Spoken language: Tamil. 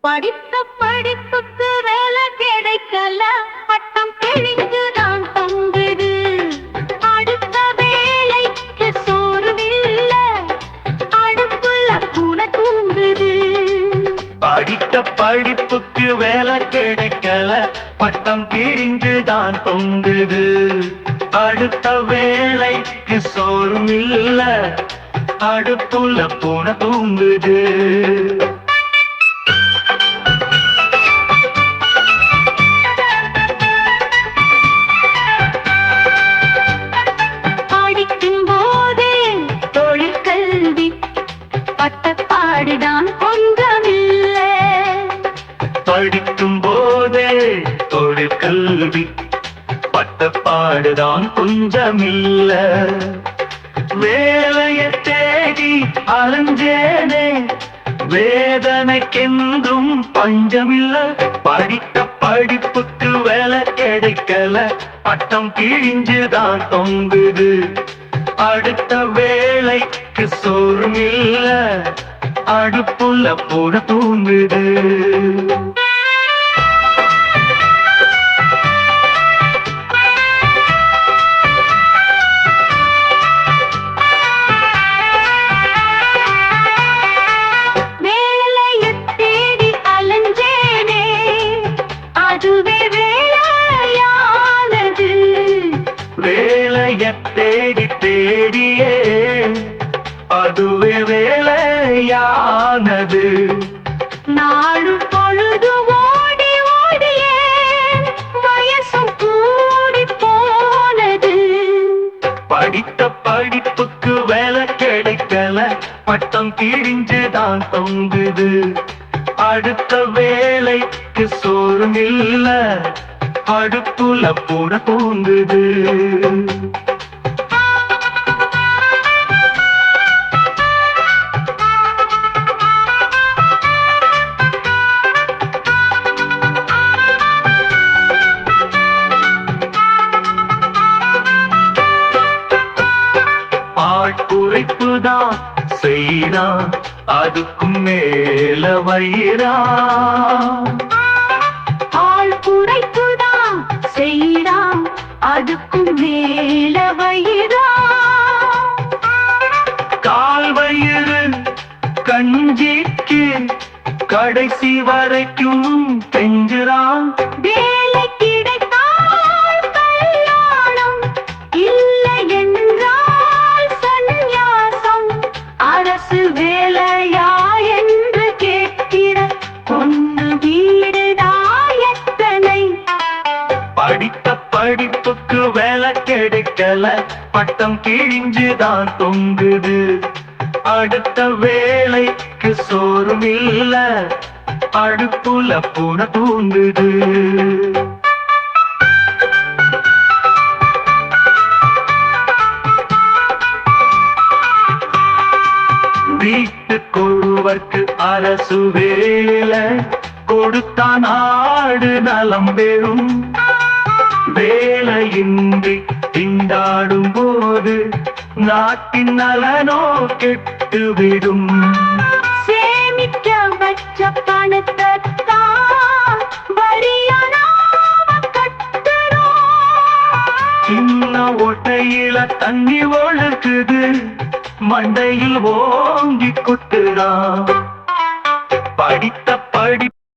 படித்த படிப்புக்கு வேலை கிடைக்கல. பட்டம் கிழிஞ்சு தான் தொங்குது அடுத்த வேலைக்கு சோர்வில்ல. அடுப்புல கூட தூங்குது. படித்த படிப்புக்கு வேலை கிடைக்கல. பட்டம் கிழிஞ்சு தான் தொங்குது. அடுத்த வேலைக்கு சோர்வில்ல. அடுப்புல கூட தூங்குது. படிக்கும் போதே தொழிற்கல்வி பட்டப்பாடுதான் கொஞ்சமில்ல. வேலைய தேடி அலைஞ்சேனே. வேதனைக்கென்றும் பஞ்சமில்ல. படித்த படிப்புக்கு வேலை கிடைக்கல. பட்டம் கிழிஞ்சுதான் தொங்குது. அடுத்த வேலைக்கு சோறும் இல்ல அடுப்புள்ள போட தூங்குது. தேடி தேடியே அதுவே வேலையானது. நாளு பொழுது ஓடி ஓடியே வயசும் கூடி போனது. படித்த படிப்புக்கு வேலை கிடைக்கல பட்டம் கிழிஞ்சுதான் தொங்குது. அடுத்த வேலைக்கு சோறும் இல்ல அடுப்புல போட தூங்குது. ஆட்குறைப்பு தான் செய்தான். அதுக்கும் மேல வயிறா. ஆள் குறைப்புதான். செய்றான் அதுக்கும் மேல வயிறா. கால் வயிறு கஞ்சிக்கு கடைசி வரைக்கும் பெஞ்சுறான் படிப்புக்கு வேலை கிடைக்கல. பட்டம் கிழிஞ்சுதான் தொங்குது. அடுத்த வேலைக்கு சோறும் இல்ல. அடுப்புல பூனை தூங்குது. வீட்டு வீட்டுக்கொருவர்க்கு அரசு வேலை. கொடுத்தான் ஆடு நலம் பெறும். வேலையின்றி திண்டாடும் போது நாட்டின் நலனோ கெட்டுவிடும் சேமிக்க வச்ச பணத்தை சின்ன ஒட்டையில தண்ணி ஒழுக்குது மண்டையில் ஓங்கி கொட்டுறான் படித்த